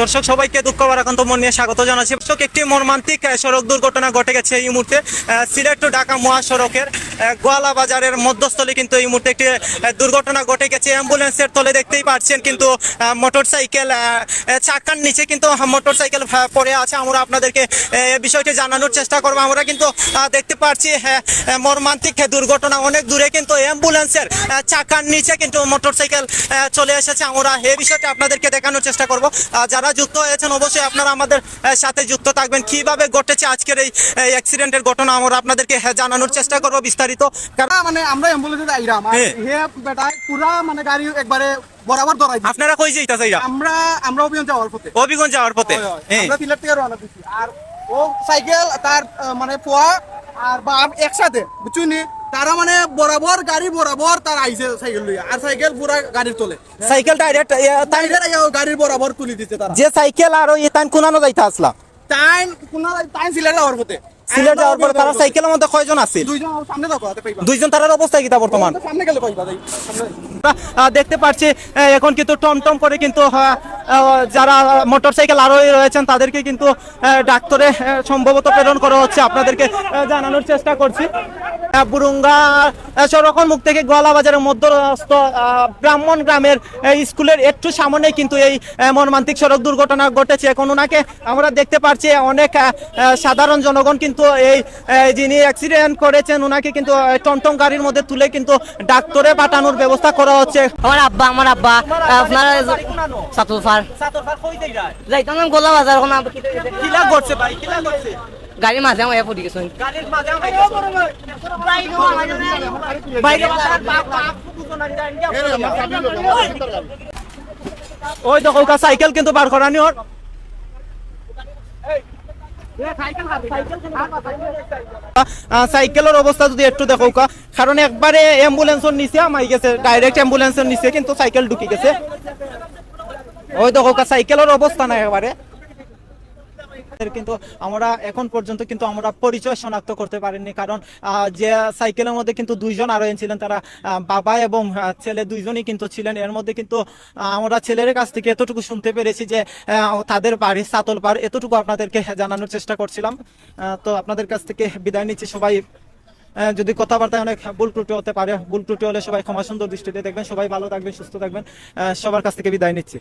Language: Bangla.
দর্শক, সবাইকে দুঃখ বারাকান্ত মন নিয়ে স্বাগত জানাচ্ছি। একটি মর্মান্তিক সড়ক দুর্ঘটনা ঘটে গেছে এই মুহূর্তে। সিলেট টু ঢাকা মহাসড়কের গোয়ালা বাজারের মধ্যস্থলে কিন্তু এই মুহূর্তে একটি দুর্ঘটনা ঘটে গেছে। অ্যাম্বুলেন্সের তলে দেখতেই পাচ্ছেন কিন্তু মোটর সাইকেল চাকার নিচে কিন্তু মোটর সাইকেল পড়ে আছে। আমরা আপনাদেরকে বিষয়টি জানানোর চেষ্টা করব। আমরা কিন্তু দেখতে পাচ্ছি মর্মান্তিক দুর্ঘটনা অনেক দূরে কিন্তু অ্যাম্বুলেন্সের চাকার নিচে কিন্তু মোটর সাইকেল চলে এসেছে। আমরা এই বিষয়টা আপনাদেরকে দেখানোর চেষ্টা করব। যারা যুক্ত হয়েছেন, অবশ্যই আপনারা আমাদের সাথে যুক্ত থাকবেন। কীভাবে ঘটেছে আজকের এই অ্যাক্সিডেন্টের ঘটনা আমরা আপনাদেরকে জানানোর চেষ্টা করব। বিস্তারিত কারণ না, মানে আমরা অ্যাম্বুলেন্সে আইরাম আর। হে বেটায় পুরা মানে গাড়ি একবারে বরাবর ধরাই আপনারা কই আমরা আমরা অভিযান যাওয়ার পথে। অভিগঞ্জ যাওয়ার পথে হয়। আমরা থেকে রওনা দিছি। আর ও সাইকেল তার মানে পোয়া আর বাপ একসাথে বুঝছুনি তারা মানে বরাবর গাড়ি বরাবর তার আইছে সাইকেল লইয়া। আর সাইকেল পুরা গাড়ির তোলে। সাইকেল ডাইরেক্ট গাড়ির বরাবর তুলি দিছে তারা। যে সাইকেল আর ওই তান কোনানো যাইতা আসলা? টাইম কোন টাইম সিলেট যাওয়ার পথে। সিলেট যাওয়ার পরে তারা সাইকেলের মধ্যে কয়জন আছে? দুইজন তারার অবস্থা বর্তমান? তাই সামনে আহ, দেখতে পাচ্ছি এখন কিন্তু টমটম করে কিন্তু যারা মোটরসাইকেল আরোহী রয়েছেন তাদেরকে কিন্তু ডাক্তারে সম্ভবত প্রেরণ করা হচ্ছে। আপনাদেরকে জানানোর চেষ্টা করছি। বুরুঙ্গা মুখ থেকে গোয়ালা বাজারের মধ্যস্থ ব্রাহ্মণ গ্রামের স্কুলের একটু সামনে কিন্তু এই মর্মান্তিক সড়ক দুর্ঘটনা ঘটেছে। এখন ওনাকে আমরা দেখতে পাচ্ছি অনেক সাধারণ জনগণ কিন্তু এই যিনি অ্যাক্সিডেন্ট করেছেন ওনাকে কিন্তু টমটম গাড়ির মধ্যে তুলে কিন্তু ডাক্তারে পাঠানোর ব্যবস্থা করা হচ্ছে। আমার আব্বা আমার আব্বা আপনার সাতুল ফার যাইতাম না গোলা বাজার। কিলা করছে ভাই? কিলা করছে? গাড়ির মাঝে আমার পড়ি গেছে। গাড়ির মাঝে আমায় বাইরে ওই দেখো ওকা সাইকেল কিন্তু বার করানি ওর সাইকেলের অবস্থা যদি একটু দেখো কারণ একবারে অ্যাম্বুলেন্সের নিচে আমাই গেছে ডাইরেক্ট অ্যাম্বুলেন্সের নিচে কিন্তু সাইকেল ঢুকি গেছে। ওই দেখো সাইকেলের অবস্থা নাই একবারে। কিন্তু আমরা এখন পর্যন্ত কিন্তু আমরা পরিচয় শনাক্ত করতে পারিনি। কারণ যে সাইকেলের মধ্যে কিন্তু দুইজন আরোহী ছিলেন, তারা বাবা এবং ছেলে দুইজনই কিন্তু ছিলেন। এর মধ্যে কিন্তু আমরা ছেলের কাছ থেকে এতটুকু শুনতে পেরেছি যে তাদের বাড়ি সাতল পার এতটুকু আপনাদেরকে জানানোর চেষ্টা করছিলাম। তো আপনাদের কাছ থেকে বিদায় নিচ্ছি। সবাই যদি কথাবার্তায় অনেক ভুল ত্রুটি হতে পারে, ভুল ত্রুটি হলে সবাই ক্ষমা সুন্দর দৃষ্টিতে দেখবেন। সবাই ভালো থাকবেন, সুস্থ থাকবেন। সবার কাছ থেকে বিদায় নিচ্ছি।